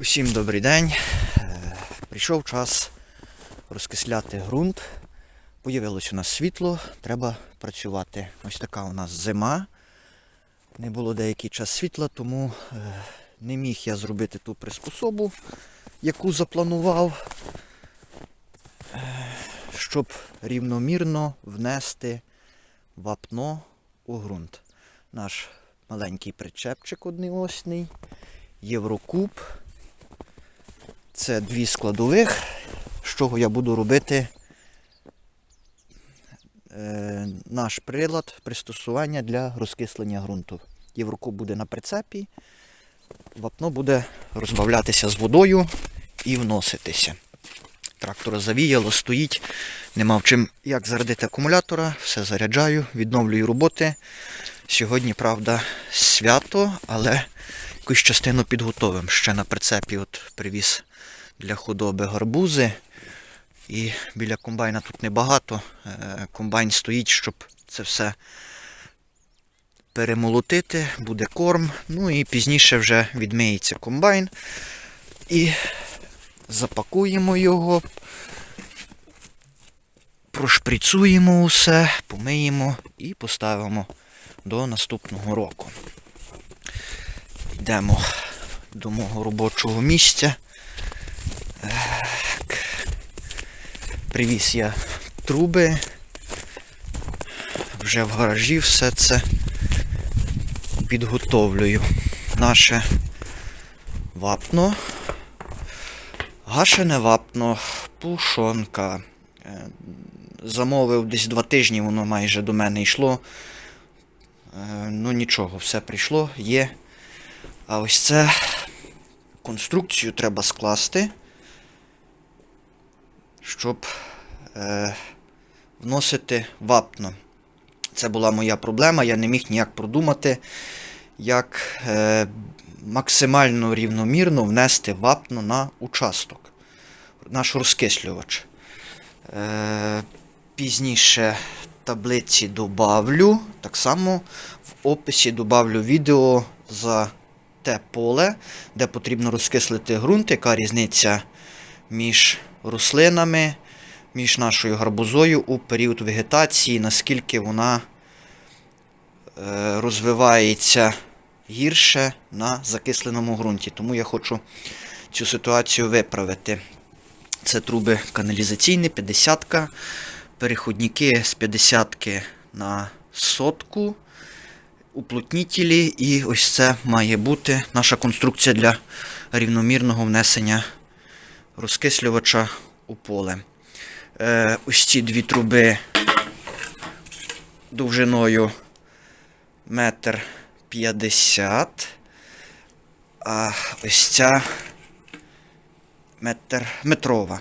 Усім добрий день. Е, Прийшов час розкисляти ґрунт. Появилось у нас світло, треба працювати. Ось така у нас зима. Не було деякий час світла, тому е, не міг я зробити ту приспособу, яку запланував, е, щоб рівномірно внести вапно у ґрунт. Наш маленький причепчик одноосний, Єврокуб. Це дві складових, з чого я буду робити е, наш прилад пристосування для розкислення ґрунту. Єврокуб буде на прицепі, вапно буде розбавлятися з водою і вноситися. Трактора завіяло, стоїть, нема в чим як зарядити акумулятора, все заряджаю, відновлюю роботи. Сьогодні, правда, свято, але якусь частину підготовим. Ще на прицепі от привіз для худоби гарбузи. І біля комбайна тут небагато. Е, Комбайн стоїть, щоб це все перемолотити, буде корм. Ну і пізніше вже відмиється комбайн. І запакуємо його, прошприцуємо усе, помиємо і поставимо до наступного року. Йдемо до мого робочого місця. Так. Привіз я труби. Вже в гаражі все це підготовлюю. Наше вапно. Гашене вапно, пушонка. Е, Замовив десь два тижні, воно майже до мене йшло. Е, Ну нічого, все прийшло, є. А ось це конструкцію треба скласти, щоб е, вносити вапно. Це була моя проблема, я не міг ніяк продумати, як е, максимально рівномірно внести вапно на участок, наш розкислювач. Е, пізніше таблиці добавлю. Так само в описі добавлю відео за те поле, де потрібно розкислити ґрунт, яка різниця між рослинами, між нашою гарбузою у період вегетації, наскільки вона е, розвивається гірше на закисленому ґрунті. Тому я хочу цю ситуацію виправити. Це труби каналізаційні, 50-ка, переходники з 50-ки на сотку, уплотнітелі, і ось це має бути наша конструкція для рівномірного внесення розкислювача у поле. Е, ось ці дві труби довжиною метр п'ятдесят, а ось ця метр метрова.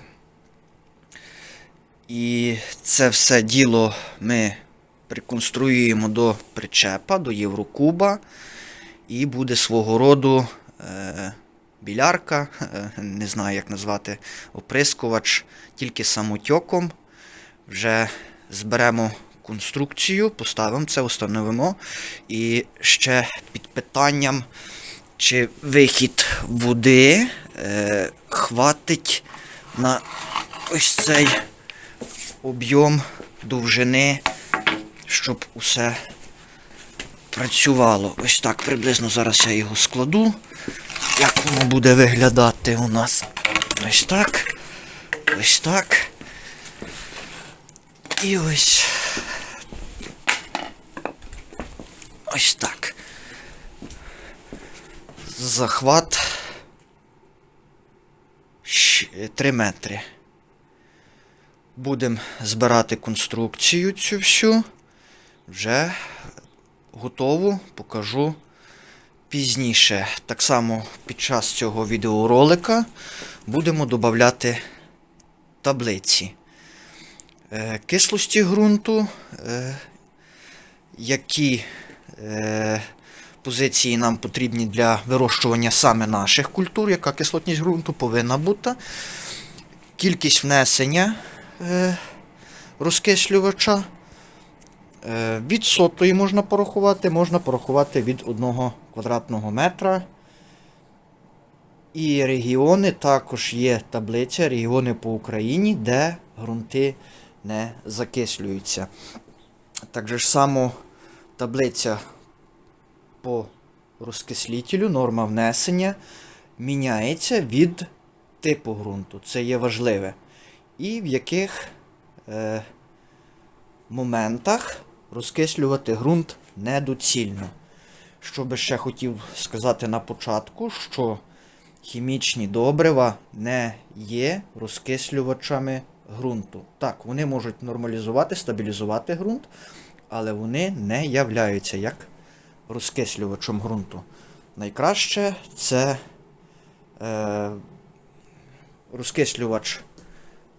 І це все діло ми приконструюємо до причепа, до Єврокуба. І буде свого роду е, білярка, е, не знаю, як назвати, оприскувач, тільки самотьоком. Вже зберемо конструкцію, поставимо це, встановимо. І ще під питанням, чи вихід води е, хватить на ось цей об'єм довжини, щоб усе працювало. Ось так приблизно зараз я його складу. Як воно буде виглядати у нас? Ось так. Ось так. І ось. Ось так. Захват 3 метри. Будемо збирати конструкцію цю всю. Вже готову, покажу пізніше. Так само під час цього відеоролика будемо додати таблиці. Е, Кислості ґрунту, е, які е, позиції нам потрібні для вирощування саме наших культур, яка кислотність ґрунту повинна бути. Кількість внесення розкислювача. Е, Від сотої можна порахувати, можна порахувати від 1 квадратного метра. І регіони також є таблиця регіони по Україні, де ґрунти не закислюються. Так же ж само таблиця по розкислітелю, норма внесення міняється від типу ґрунту. Це є важливе. І в яких е, моментах розкислювати ґрунт недоцільно. Що би ще хотів сказати на початку, що хімічні добрива не є розкислювачами ґрунту. Так, вони можуть нормалізувати, стабілізувати ґрунт, але вони не являються як розкислювачем ґрунту. Найкраще це е, розкислювач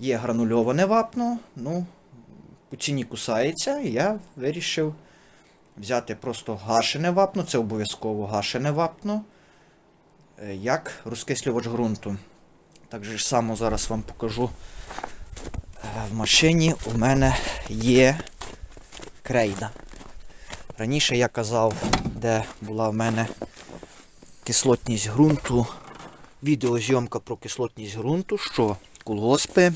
є гранульоване вапно. Ну, по ціні кусається, і я вирішив взяти просто гашене вапно, це обов'язково гашене вапно, е, як розкислювач ґрунту. Так же само зараз вам покажу. Е, В машині у мене є крейда. Раніше я казав, де була в мене кислотність ґрунту, відеозйомка про кислотність ґрунту, що колгоспи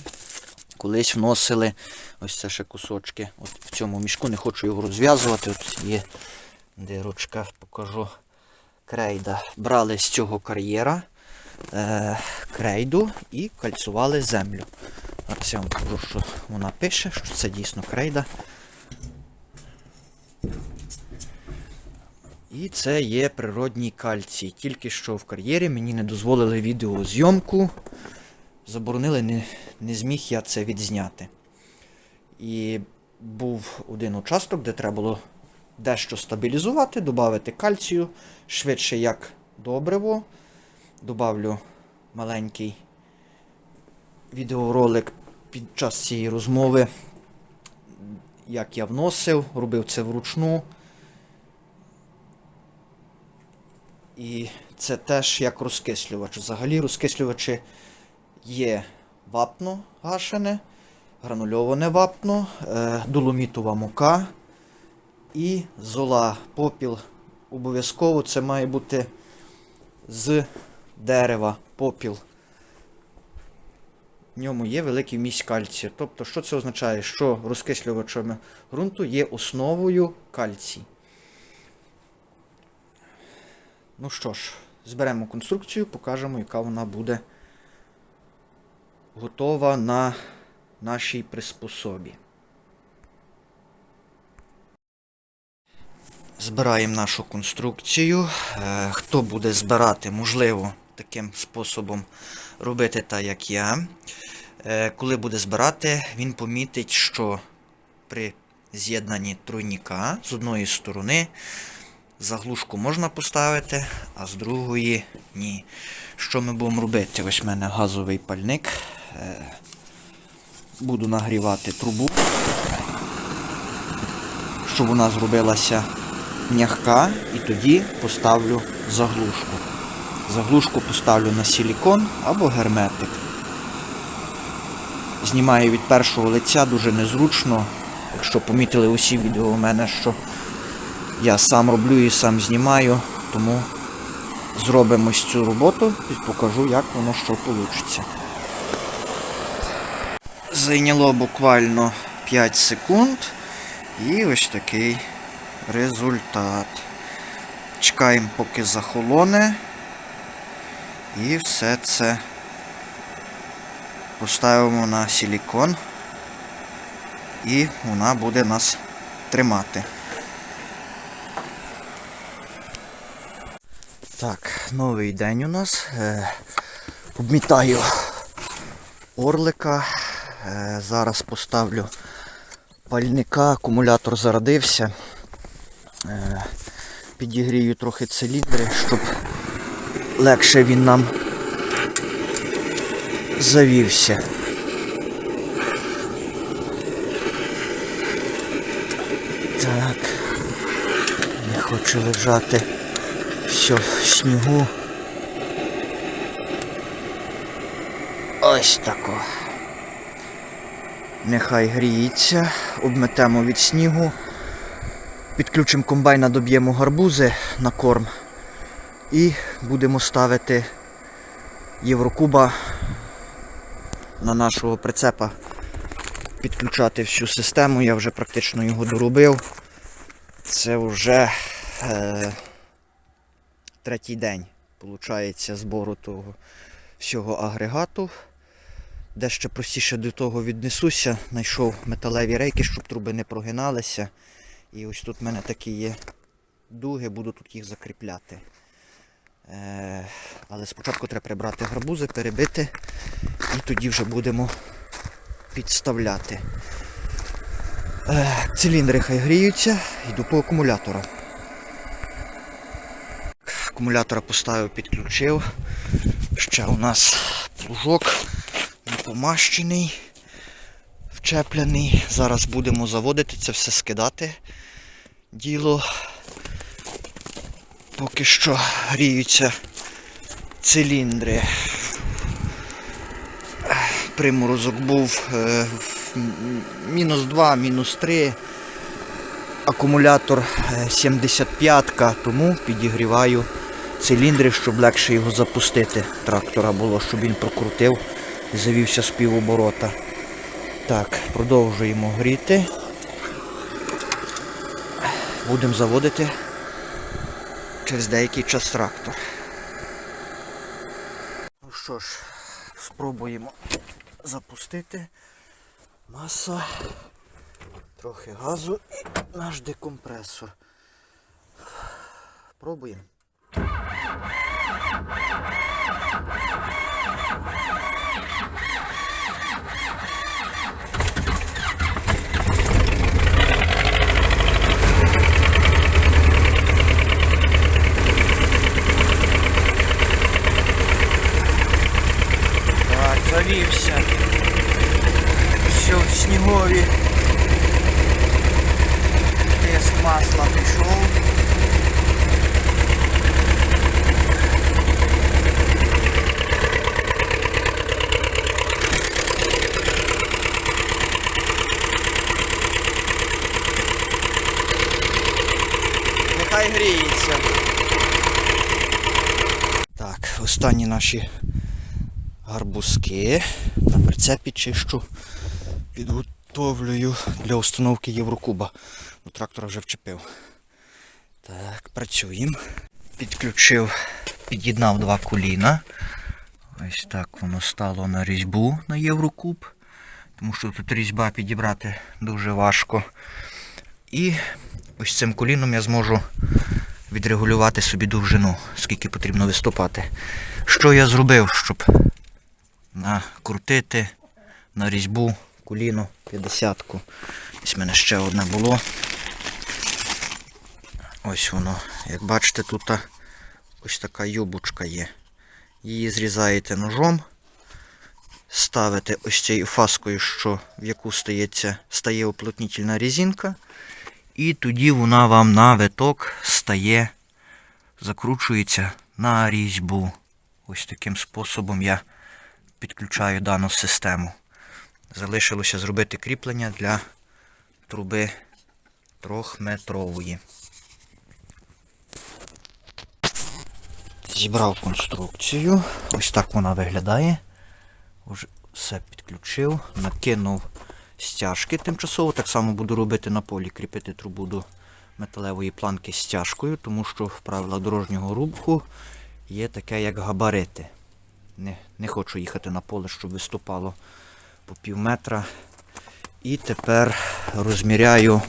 колись вносили ось це ще кусочки. От в цьому мішку не хочу його розв'язувати. От є дирочка, покажу крейда. Брали з цього кар'єра е, крейду і кальцували землю. Зараз я вам покажу, що вона пише, що це дійсно крейда. І це є природній кальцій. Тільки що в кар'єрі мені не дозволили відеозйомку. Заборонили, не, не зміг я це відзняти. І був один участок, де треба було дещо стабілізувати, додати кальцію, швидше як добриво. Добавлю маленький відеоролик під час цієї розмови, як я вносив, робив це вручну. І це теж як розкислювач. Взагалі розкислювачі є вапно гашене, гранульоване вапно, е, доломітова мука і зола. Попіл обов'язково це має бути з дерева попіл. В ньому є великий вміст кальцію. Тобто, що це означає? Що розкислювачами ґрунту є основою кальцій. Ну що ж, зберемо конструкцію, покажемо, яка вона буде готова на нашій приспособі. Збираємо нашу конструкцію. Е, Хто буде збирати, можливо, таким способом робити так, як я. Е, Коли буде збирати, він помітить, що при з'єднанні тройніка з одної сторони заглушку можна поставити, а з другої ні. Що ми будемо робити? Ось в мене газовий пальник. Е, Буду нагрівати трубу, щоб вона зробилася м'яка, і тоді поставлю заглушку. Заглушку поставлю на силікон або герметик. Знімаю від першого лиця дуже незручно. Якщо помітили усі відео у мене, що я сам роблю і сам знімаю, тому зробимо цю роботу і покажу, як воно що вийде. Зайняло буквально 5 секунд. І ось такий результат. Чекаємо, поки захолоне. І все це поставимо на силікон. І вона буде нас тримати. Так, новий день у нас. Е, обмітаю орлика. Е, зараз поставлю пальника, акумулятор зарядився. Е, підігрію трохи циліндри, щоб легше він нам завівся. Так, не хочу лежати все в снігу. Ось тако. Нехай гріється, обметемо від снігу. Підключимо комбайна, доб'ємо гарбузи на корм. І будемо ставити Єврокуба на нашого прицепа підключати всю систему. Я вже практично його доробив. Це вже е, третій день, виходить, збору того всього агрегату. Дещо простіше до того віднесуся. Знайшов металеві рейки, щоб труби не прогиналися. І ось тут в мене такі є дуги, буду тут їх закріпляти. Е, але спочатку треба прибрати гарбузи, перебити і тоді вже будемо підставляти. Е, циліндри хай гріються, йду по акумулятора. Акумулятора поставив, підключив. Ще у нас плужок помащений, вчеплений. Зараз будемо заводити це все скидати. Діло. Поки що гріються циліндри. Приморозок був е, мінус 2, мінус 3. Акумулятор е, 75-ка, тому підігріваю циліндри, щоб легше його запустити. Трактора було, щоб він прокрутив завівся з півоборота. Так, продовжуємо гріти. Будемо заводити через деякий час трактор. Ну що ж, спробуємо запустити. Маса, трохи газу і наш декомпресор. Пробуємо. Так, завівся. Все в снігові. Тиск масла пішов. Нехай гріється. Так, останні наші гарбузки на прицепі чищу, підготовлюю для установки Єврокуба. Ну, трактора вже вчепив. Так, працюємо. Підключив, під'єднав два коліна. Ось так воно стало на різьбу на Єврокуб. Тому що тут різьба підібрати дуже важко. І ось цим коліном я зможу відрегулювати собі довжину, скільки потрібно виступати. Що я зробив, щоб накрутити на різьбу коліно 50-ку. Ось в мене ще одне було. Ось воно. Як бачите, тут ось така юбочка є. Її зрізаєте ножом, ставите ось цією фаскою, що, в яку стається, стає уплотнітельна резинка. І тоді вона вам на виток стає, закручується на різьбу. Ось таким способом я підключаю дану систему. Залишилося зробити кріплення для труби трьохметрової. Зібрав конструкцію. Ось так вона виглядає. Вже все підключив, накинув стяжки тимчасово. Так само буду робити на полі, кріпити трубу до металевої планки стяжкою, тому що в правилах дорожнього руху є таке, як габарити. Не, не хочу їхати на поле, щоб виступало по пів метра. І тепер розміряю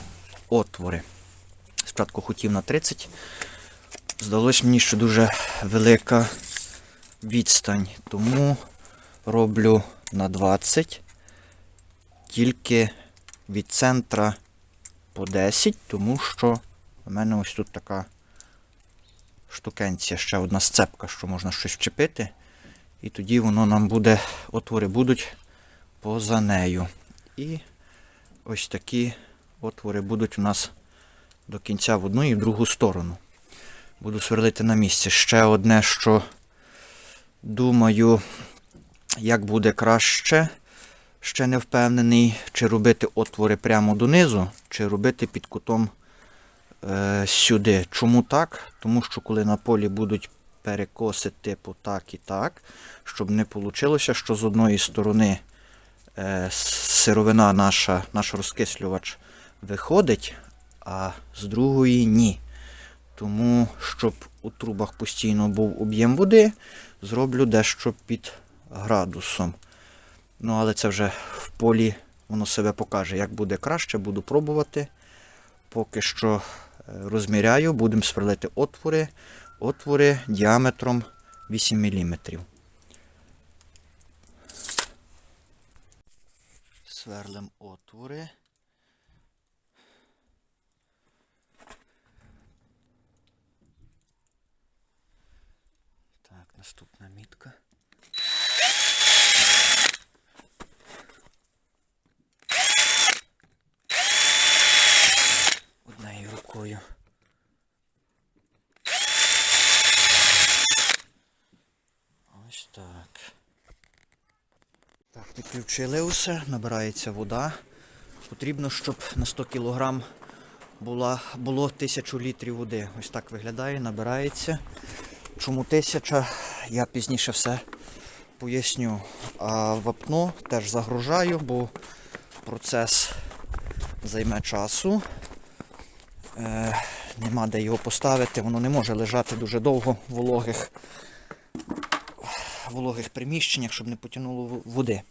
отвори. Спочатку хотів на 30. Здалось мені, що дуже велика відстань, тому роблю на 20, тільки від центра по 10, тому що у мене ось тут така штукенція, ще одна сцепка, що можна щось вчепити. І тоді воно нам буде, отвори будуть поза нею. І ось такі отвори будуть у нас до кінця в одну і в другу сторону. Буду сверлити на місці. Ще одне, що думаю, як буде краще. Ще не впевнений, чи робити отвори прямо донизу, чи робити під кутом е, сюди. Чому так? Тому що коли на полі будуть перекоси типу так і так, щоб не вийшло, що з одної сторони е, сировина наша, наш розкислювач виходить, а з другої ні. Тому, щоб у трубах постійно був об'єм води, зроблю дещо під градусом. Ну, але це вже в полі воно себе покаже. Як буде краще, буду пробувати. Поки що е, розміряю, будемо сверлити отвори, отвори діаметром 8 мм. Сверлим отвори. Так, наступна мітка. Однією рукою. Ось так. Так, підключили усе, набирається вода. Потрібно, щоб на 100 кг було 1000 літрів води. Ось так виглядає, набирається. Чому 1000, я пізніше все поясню. А вапно теж загружаю, бо процес займе часу. Е, нема де його поставити, воно не може лежати дуже довго в вологих, вологих приміщеннях, щоб не потягнуло води.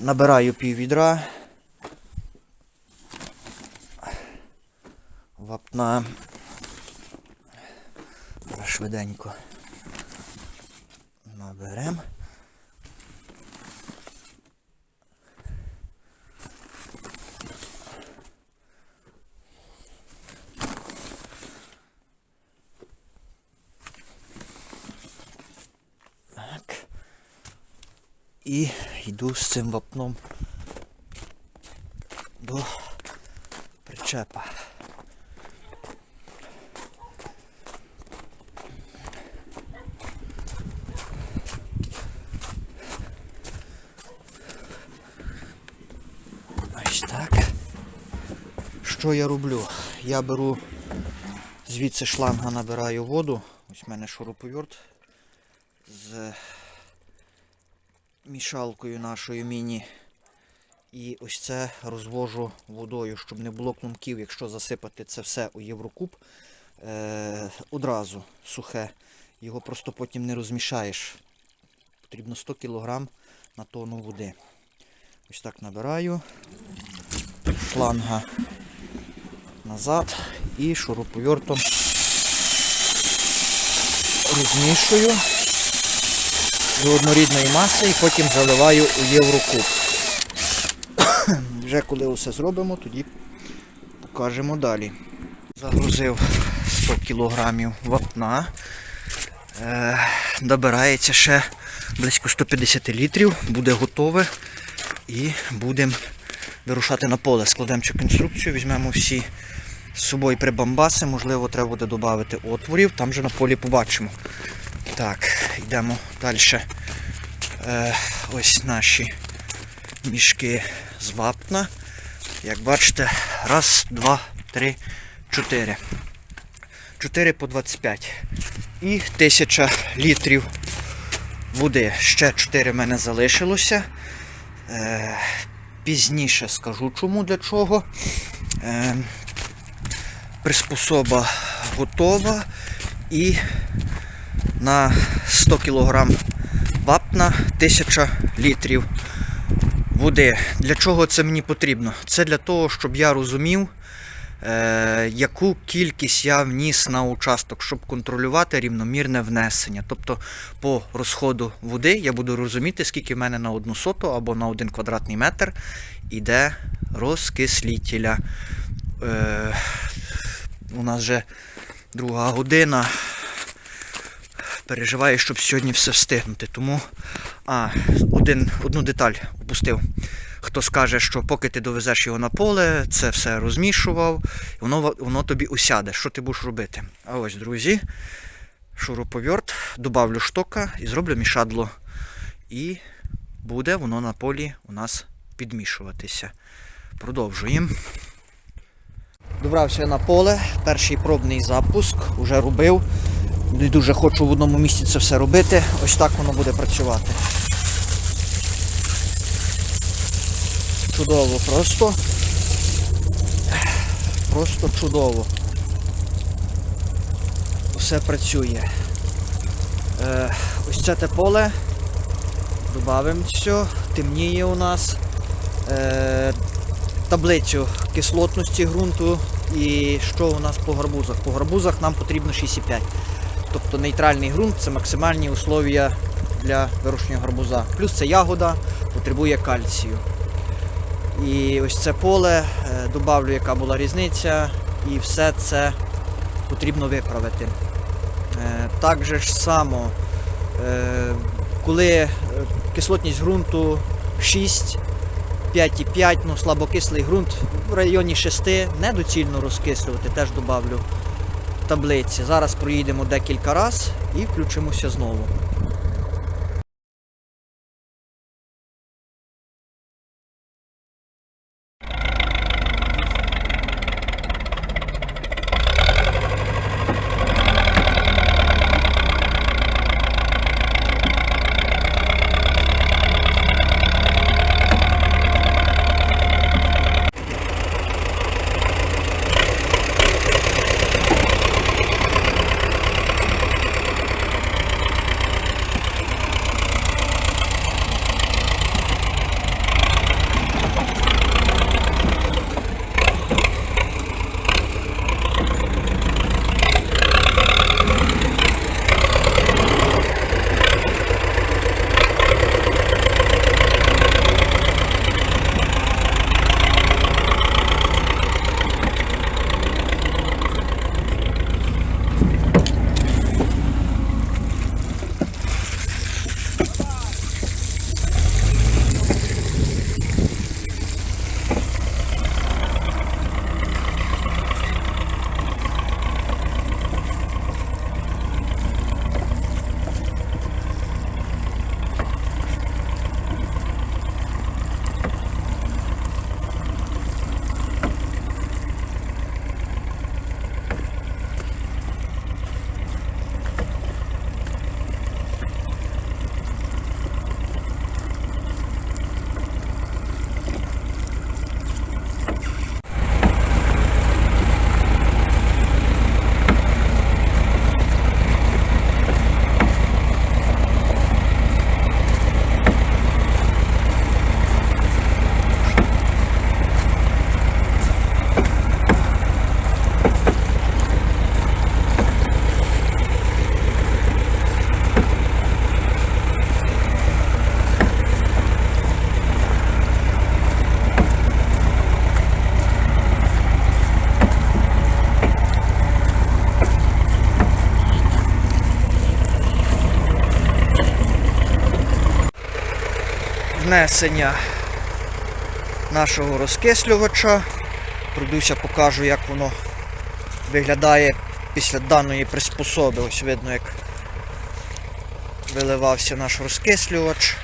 Набираю пів відра. Вапна. Швиденько наберемо. Так. І йду з цим вапном до причепа. Ось так. Що я роблю? Я беру звідси шланга набираю воду. Ось в мене шуруповерт з мішалкою нашою міні. І ось це розвожу водою, щоб не було клунків, якщо засипати це все у Єврокуб е, одразу сухе. Його просто потім не розмішаєш. Потрібно 100 кг на тонну води. Ось так набираю. Шланга назад і шуруповертом розмішую до однорідної маси і потім заливаю у Єврокуб. Вже коли усе зробимо, тоді покажемо далі. Загрузив 100 кг вапна. Е, добирається ще близько 150 літрів, буде готове і будемо вирушати на поле. Складемо цю конструкцію, візьмемо всі з собою прибамбаси, можливо, треба буде додати отворів, там же на полі побачимо. Так, йдемо далі. Е, ось наші мішки з вапна. Як бачите, раз, два, три, чотири. 4 по 25. І 1000 літрів води. Ще 4 в мене залишилося. Е, пізніше скажу чому для чого. Е, приспособа готова і на 100 кг вапна 1000 літрів води. Для чого це мені потрібно? Це для того, щоб я розумів, е, яку кількість я вніс на участок, щоб контролювати рівномірне внесення. Тобто по розходу води я буду розуміти, скільки в мене на одну соту або на один квадратний метр іде розкислітеля. Е, у нас вже друга година. Переживаю, щоб сьогодні все встигнути. Тому а, один, одну деталь опустив. Хто скаже, що поки ти довезеш його на поле, це все розмішував, воно, воно тобі усяде. Що ти будеш робити? А ось, друзі, шуруповерт, добавлю штока і зроблю мішадло. І буде воно на полі у нас підмішуватися. Продовжуємо. Добрався на поле, перший пробний запуск, вже робив. Не дуже хочу в одному місці це все робити. Ось так воно буде працювати. Чудово просто. Просто чудово. Все працює. Е, ось це те поле. Добавимо все. Темніє у нас. Е, таблицю кислотності ґрунту і що у нас по гарбузах. По гарбузах нам потрібно 6,5. Тобто нейтральний ґрунт це максимальні условия для вирощення гарбуза. Плюс це ягода, потребує кальцію. І ось це поле, е, добавлю, яка була різниця, і все це потрібно виправити. Е, Так же ж само, е, коли кислотність ґрунту 6, 5,5, ну слабокислий ґрунт в районі 6, недоцільно розкислювати, теж добавлю таблиці. Зараз проїдемо декілька разів і включимося знову. Внесення нашого розкислювача. Пройдуся, покажу, як воно виглядає після даної приспособи. Ось видно, як виливався наш розкислювач.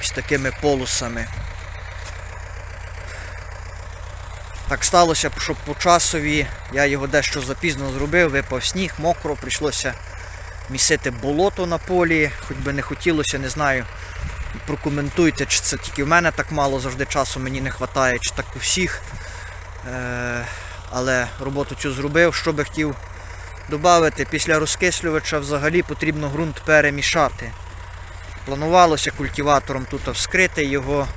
Ось такими полосами. Так сталося, що по часові я його дещо запізно зробив, випав сніг, мокро, прийшлося місити болото на полі, хоч би не хотілося, не знаю. Прокоментуйте, чи це тільки в мене так мало завжди часу мені не вистачає, чи так у всіх. Е, але роботу цю зробив. Що би хотів додати, після розкислювача взагалі потрібно ґрунт перемішати. Планувалося культиватором тут вскрити його,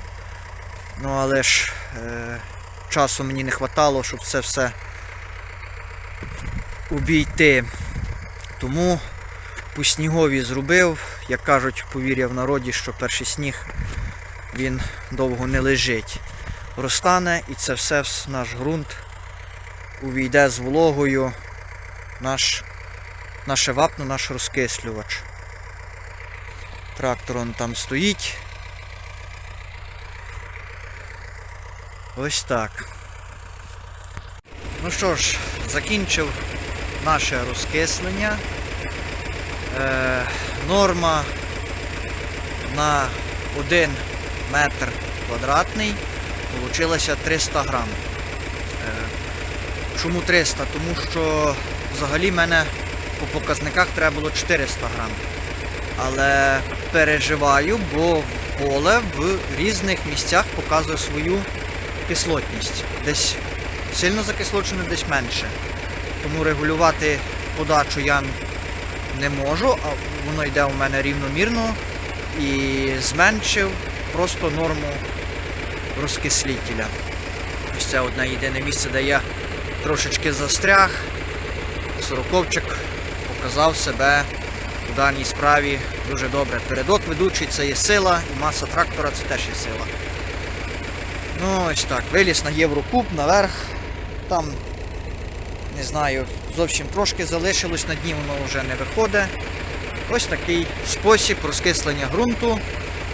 ну але ж е, часу мені не вистачало, щоб це все обійти. Тому по снігові зробив, як кажуть, повір'я в народі, що перший сніг він довго не лежить. Розтане і це все наш ґрунт увійде з вологою, наш, наше вапно, наш розкислювач. Трактор он там стоїть. Ось так. Ну що ж, закінчив наше розкислення. Е, норма на 1 метр квадратний получилася 300 грам. Е, Чому 300? Тому що взагалі мене по показниках треба було 400 грам. Але переживаю, бо поле в різних місцях показує свою кислотність. Десь сильно закислочене, десь менше. Тому регулювати подачу я не можу, а воно йде у мене рівномірно і зменшив просто норму розкислителя. Ось це одне єдине місце, де я трошечки застряг. Сороковчик показав себе у даній справі дуже добре. Передок ведучий це є сила, і маса трактора це теж є сила. Ну, ось так. Виліз на Єврокуб наверх. Там, не знаю, зовсім трошки залишилось, на дні воно вже не виходить. Ось такий спосіб розкислення ґрунту.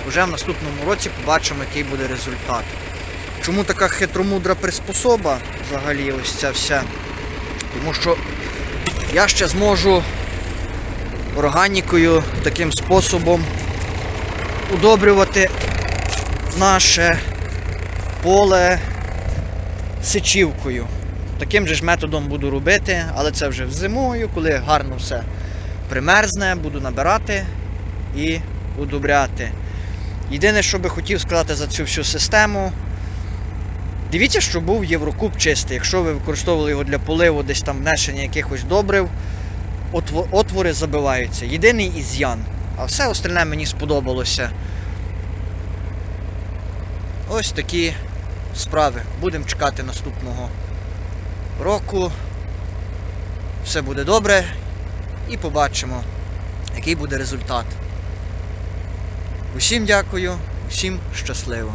Уже в наступному році побачимо, який буде результат. Чому така хитромудра приспособа взагалі ось ця вся? Тому що я ще зможу органікою таким способом удобрювати наше поле сичівкою. Таким же ж методом буду робити, але це вже зимою, коли гарно все примерзне, буду набирати і удобряти. Єдине, що би хотів сказати за цю всю систему. Дивіться, що був Єврокуб чистий. Якщо ви використовували його для поливу, десь там внесення якихось добрив, отвори забиваються. Єдиний із'ян. А все остальне мені сподобалося. Ось такі справи. Будемо чекати наступного року. Все буде добре і побачимо, який буде результат. Усім дякую, усім щасливо.